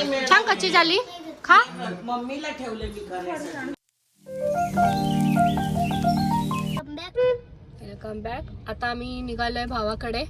छान कच्ची झाली. खा. मम्मीला ठेवलं मी करायचं वेलकम बॅक आता आम्ही निघालोय भावाकडे.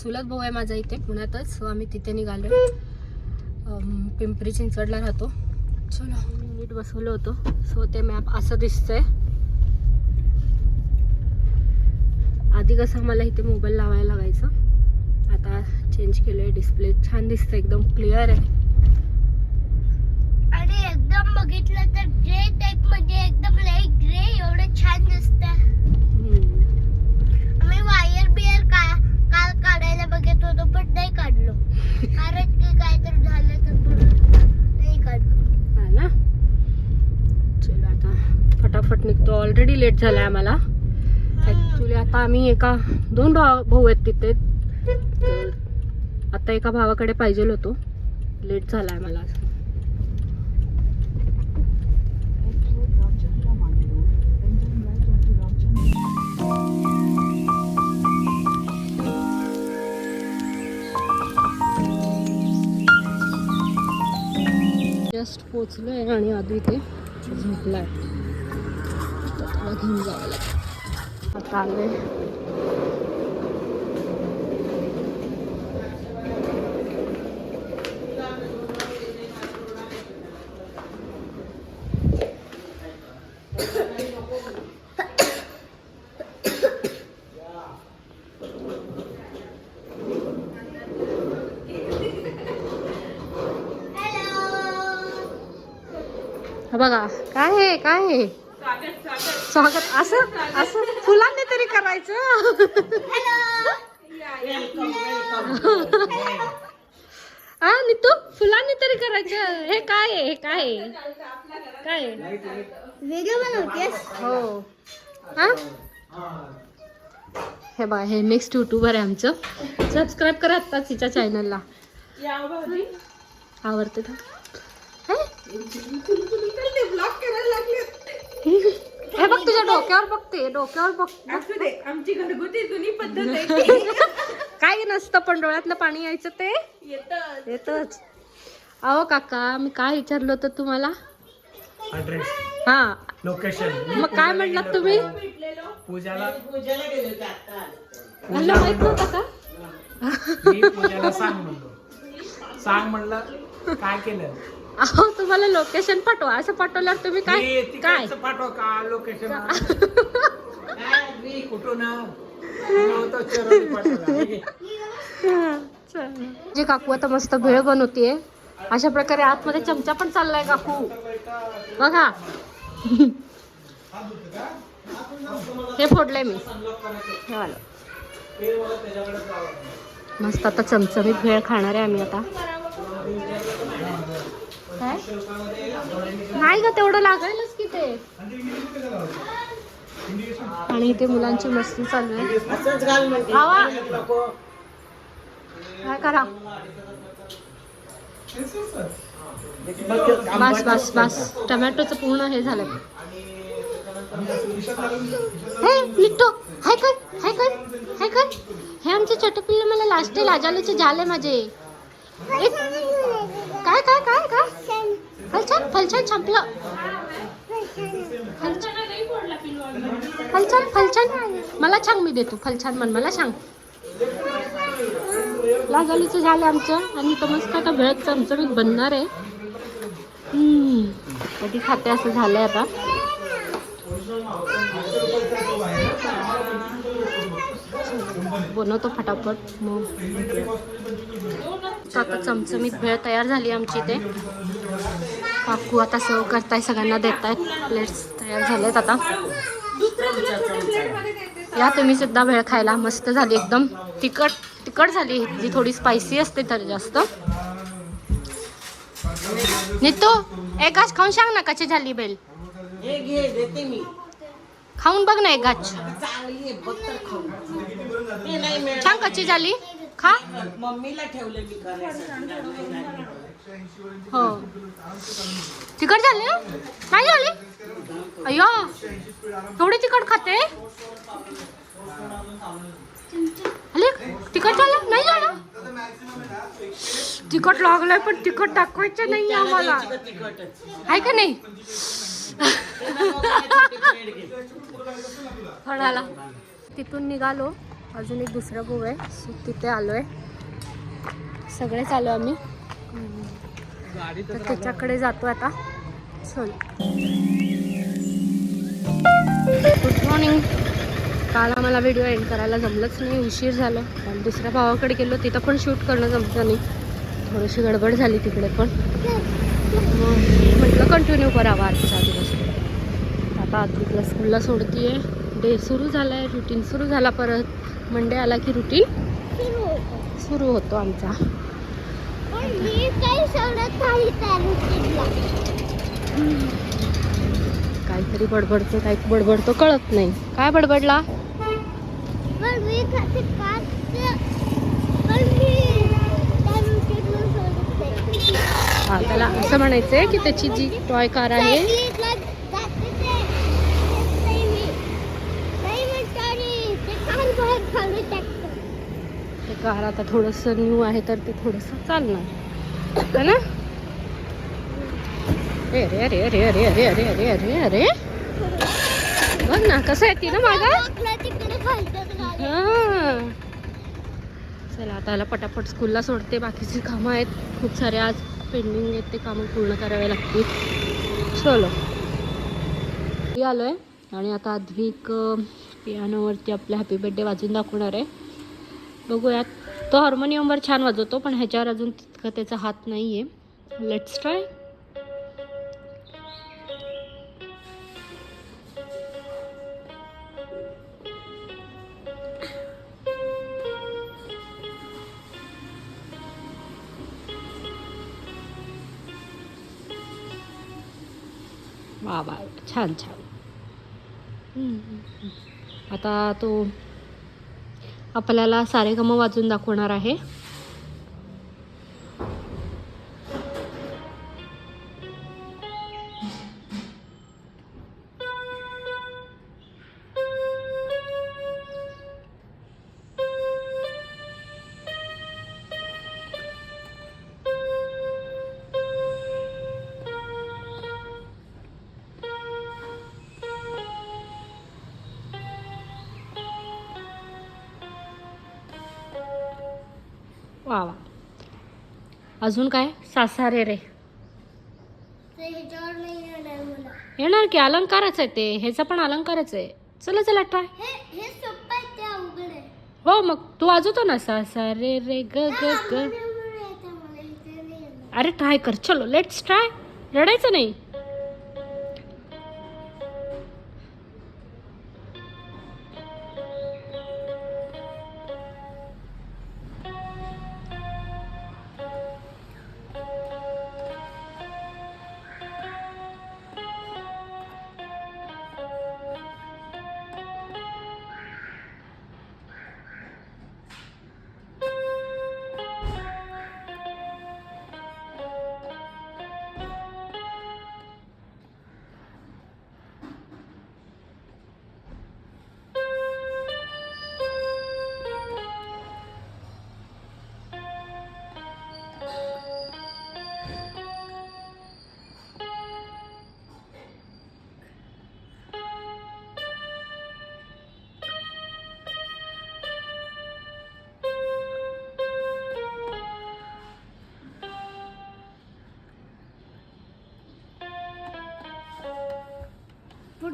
चुलत भाऊ आहे माझा इथे पुण्यातच. सो आम्ही तिथे निघालोय. पिंपरी चिंचवडला राहतो. चलो नीट बसवलं होतं. सो ते मॅप असं दिसतंय. आधी कसं मला इथे मोबाईल लावायला लागायचं. आता चेंज केलंय डिस्प्ले छान दिसतं एकदम क्लिअर आहे. बघितलं तर ग्रे टाइपमध्ये एकदम लाइट ग्रे एवढं छान दिसतं आम्ही वायर बियर का काल काढायला बघत होतो पण नाही काढलो. कारण की काय तर झालं तर नाही काढलो. हा ना? आता फटाफट निघतो. ऑलरेडी लेट झालाय आम्हाला. ऍक्च्युली आता आम्ही एका दोन भाव भाऊ आहेत तिथे. आता एका भावाकडे पाहिजे होतो. लेट झाला आहे मला जस्ट पोचलो आहे आणि आधी ते झोपला आहे त्याला घेऊन जावं लागेल. आता आलं बघा काय आहे काय आहे स्वागत असं असं फुलांनी तरी करायचं. हा नितू फुलांनी तरी करायचं. हे काय आहे हे काय आहे काय आहे? व्हिडिओ बनवतेस? हो. हा हे बघा हे नेक्स्ट युट्यूबर आहे आमचं. सबस्क्राईब करा आत्ताच तिच्या चॅनलला आवडते का? हे? हे बघ तुझ्या डोक्यावर बघते डोक्यावर बघ. असू दे आमची घरगुती जुनी पद्धत आहे. काही नसतं पण डोळ्यातलं पाणी यायचं ते. येतं येतच. अहो काका मी काय विचारलं होतं तुम्हाला? ऍड्रेस हा. लोकेशन मग काय म्हणलात तुम्ही? पूजाला पूजाला गेले होते आता. मला माहीत नव्हतं का? मी पूजाला सांग म्हणलो. सांग म्हणलं काय केलं? अहो तुम्हाला लोकेशन पाठवा. असं पाठवल्यावर तुम्ही मी काय काय? तिकडचं पाठव का लोकेशन मी कुठून नव्हतं चरोली पाठवला जे काकू आता मस्त भेळ बनवतीये अशा प्रकारे आतमध्ये चमचा पण चाललाय काकू. बघा. हे फोडलंय मी. हे वालं. मस्त आता चमचमीत भेळ खाणार आहे आम्ही आता. काय? नाही ग तेवढं लागायलाच की ते. आणि इथे मुलांची मस्ती चालू आहे. काय करा? बस बस बस. टमॅटोचं पूर्ण हे झालं हे लिट्टो. हाय कर हाय कर हाय कर. हे आमचे छोटे पिल्ले मला लास्ट लाजालूचे झाले माझे. काय काय काय काय? फलछान फलचल संपलं. फलछान फलछान मला सांग मी देतो. फलछान म्हण मला सांग. लाजालीचं झालं आमचं. आणि तो मस्त आता भेळ चमचमीत बनणार आहे. कधी खाते असं झालं आहे आता. बनवतो फटाफट. मग. आता चमचमीत भेळ तयार झाली आमची इथे. काकू आता सर्व करताय सगळ्यांना देत आहेत प्लेट्स तयार झालेत आता. या तुम्ही सुद्धा भेळ खायला. मस्त झाली एकदम. तिखट तिखट झाली. जी थोडी स्पायसी असते तर जास्त. नितू एक घास खाऊन सांग ना कशी झाली बेल. खाऊन बघ ना एक घास. चांगली आहे बघ तर खाऊन. ते नाही मिळालं छान कशी झाली. खा. मम्मीला ठेवलं मी करायचं हो. तिखट झाली? ना? नाही झाली? अय्यो थोडी तिखट खाते? तिखट झालं? नाही झालं? तिखट लागलंय पण तिखट टाकवायचं नाही आम्हाला. आहे का नाही? फळाला तिथून निघालो. अजून एक दुसरा गोव आहे. सो तिथे आलोय. सगळेच आलो आम्ही. तर त्याच्याकडे जातो आता. चल. गुड मॉर्निंग काल आम्हाला व्हिडिओ एंड करायला जमलंच नाही उशीर झालं. आणि दुसऱ्या भावाकडे गेलो तिथं पण शूट करणं जमलं नाही. थोडीशी गडबड झाली तिकडे पण. मग म्हटलं कंटिन्यू करावा आजचा दिवस. आता आत्विकला स्कूलला सोडतीये. डे सुरू झाला आहे रुटीन सुरू झाला परत. मंडे आला की रुटीन सुरू होतं. आमचा. मी काही सोडत नाही काहीतरी बडबडतो काही बडबडतो कळत नाही. काय बडबडला? पण मी खाते पण मी त्याला असं म्हणायचं आहे की त्याची जी टॉय कार आहे सायकलीला जाते ते येत नाही मी. नाही म्हणतो आणि ते कान बाहेर घालून टाकतो. ते कार आता थोडंसं न्यू आहे तर ते थोडंसं चालणार. है ना? अरे अरे अरे अरे अरे अरे अरे अरे अरे बघ ना कसं आहे ती ना मागा? चला आता याला पटापट स्कूलला सोडते. बाकीची कामं आहेत. खूप सारे आज पेंडिंग आहेत. ते कामं पूर्ण करावे लागतील. चलो. आलो आहे आणि आता अद्विक पियानोवरती आपलं हॅपी बर्थडे वाजून दाखवणार आहे. बघूयात. तो हार्मोनियमवर छान वाजवतो पण ह्याच्यावर अजून तितका त्याचा हात नाही आहे लेट्स ट्राय वा वा. छान छान. आता तो आपल्याला सारेगम वाजून दाखवणार आहे. वा वा. अजून काय? सासारे रे येणार की? अलंकारच आहे ते. ह्याचा पण अलंकारच आहे. चला चला ट्राय हे मग तू वाजवतो ना? सा सा रे रे ग ग ग. अरे ट्राय कर. चलो लेट्स ट्राय रडायचं नाही.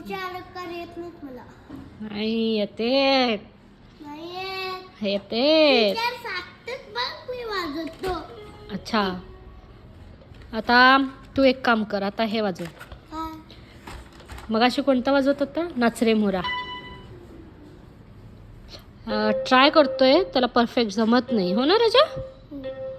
पुढचे अलंकार येत नाहीत मला. नाही येते. नाही येत. येते. टीचर सांगतात बघ मी वाजवतो. अच्छा. आता तू एक काम कर आता हे वाजव. काय? मगाशी कोणता वाजवत होता? नाचरे मोरा. ट्राय करतोय त्याला परफेक्ट जमत नाही. हो ना राजा? छान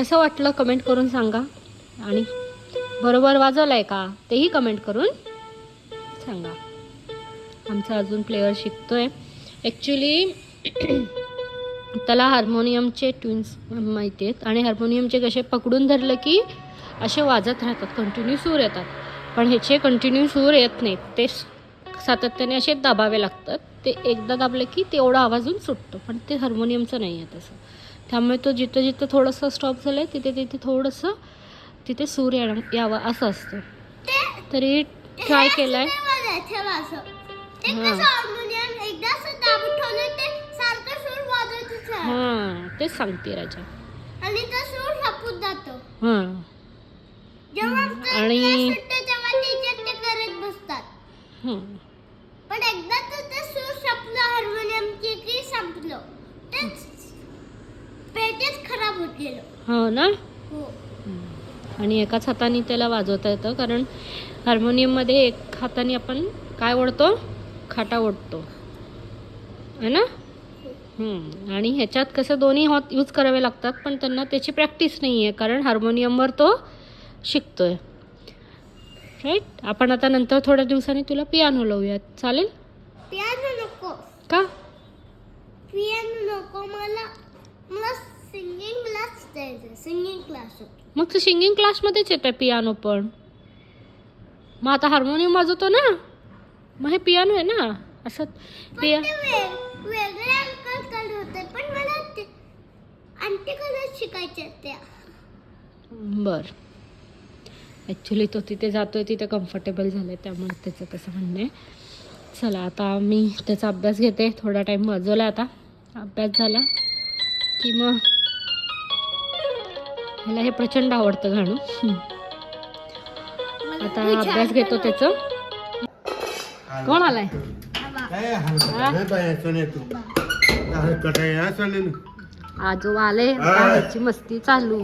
कसं वाटलं कमेंट करून सांगा. आणि बरोबर वाजवलं आहे का तेही कमेंट करून सांगा. आमचा अजून प्लेअर आहे ॲक्च्युली त्याला हार्मोनियमचे ट्यून्स माहिती आहेत. आणि हार्मोनियमचे कसे पकडून धरलं की असे वाजत राहतात कंटिन्यू सूर येतात. पण ह्याचे कंटिन्यू सूर येत नाहीत. ते सातत्याने असे दाबावे लागतात. ते एकदा दाबले की तेवढा आवाजून सुटतो. पण ते हार्मोनियमचं नाही आहे तसं. त्यामुळे तो जिथं जिथं थोडंसं स्टॉप झालं आहे तिथे तिथे थोडंसं तिथे सूर येणं यावं असं असतं. तरी ट्राय केलं आहे हा. हां तेच सांगते राजा. आणि तो सूर सापून जातो. हां. आणि- हं. पण एकदा तर ते सूर संपलं हार्मोनियमचे की संपलं. तेच पेटेच खराब होत गेलं. हो ना? हो. आणि एकाच हाताने त्याला वाजवता येतं कारण हार्मोनियममध्ये एक हाताने आपण काय ओढतो? खाटा ओढतो. है ना. आणि ह्याच्यात कसं दोन्ही हात यूज करावे लागतात पण त्यांना त्याची प्रॅक्टिस नाही आहे कारण हार्मोनियमवर तो शिकतोय. राईट आपण आता नंतर थोड्या दिवसांनी तुला पियानो लावूयात. चालेल? पियानो नको. का? पियानो नको मला. सिंगिंग क्लास जायचं सिंगिंग क्लास मग तर सिंगिंग क्लासमध्येच येतं पियानो पण. मग आता हार्मोनियम वाजवतो ना? मग हे पियानो आहे ना? असं पिया बर. ॲक्च्युली तो तिथे जातोय तिथे कम्फर्टेबल झालं त्यामुळे त्याचं तसं म्हणणं आहे. चला आता मी त्याचा अभ्यास घेते. थोडा टाईम वाजवला आता. अभ्यास झाला की मग ह्याला हे प्रचंड आवडतं गाणं. आता अभ्यास घेतो त्याचं. कोण आलाय? आजोबा आले ह्याची मस्ती चालू.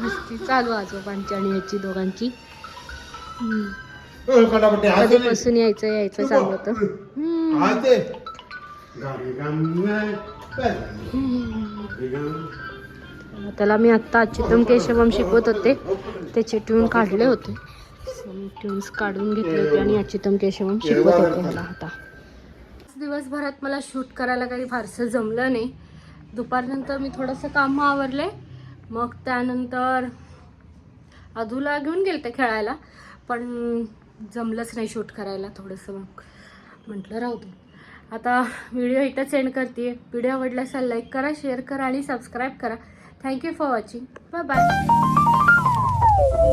मस्ती चालू आजोबांची आणि ह्याची दोघांची. हम्म. कटापट्टी सोने कधीपासून यायचं यायचं चालू होतं. त्याला मी आत्ता अच्युतम केशवम शिकवत होते. त्याचे ट्यून काढले होते. ट्यून्स काढून घेतले होते आणि अच्युतम केशवम शिकवत होते मला आता. दिवसभरात मला शूट करायला काही फारसं जमलं नाही. दुपारनंतर मी थोडंसं काम आवरले. मग त्यानंतर अधूला घेऊन गेलते खेळायला. पण जमलंच नाही शूट करायला थोडंसं. मग म्हटलं राहू दे. आता व्हिडिओ इथं सेंड करते. व्हिडिओ आवडला असेल लाईक करा शेअर करा आणि सबस्क्राईब करा. Thank you for watching bye bye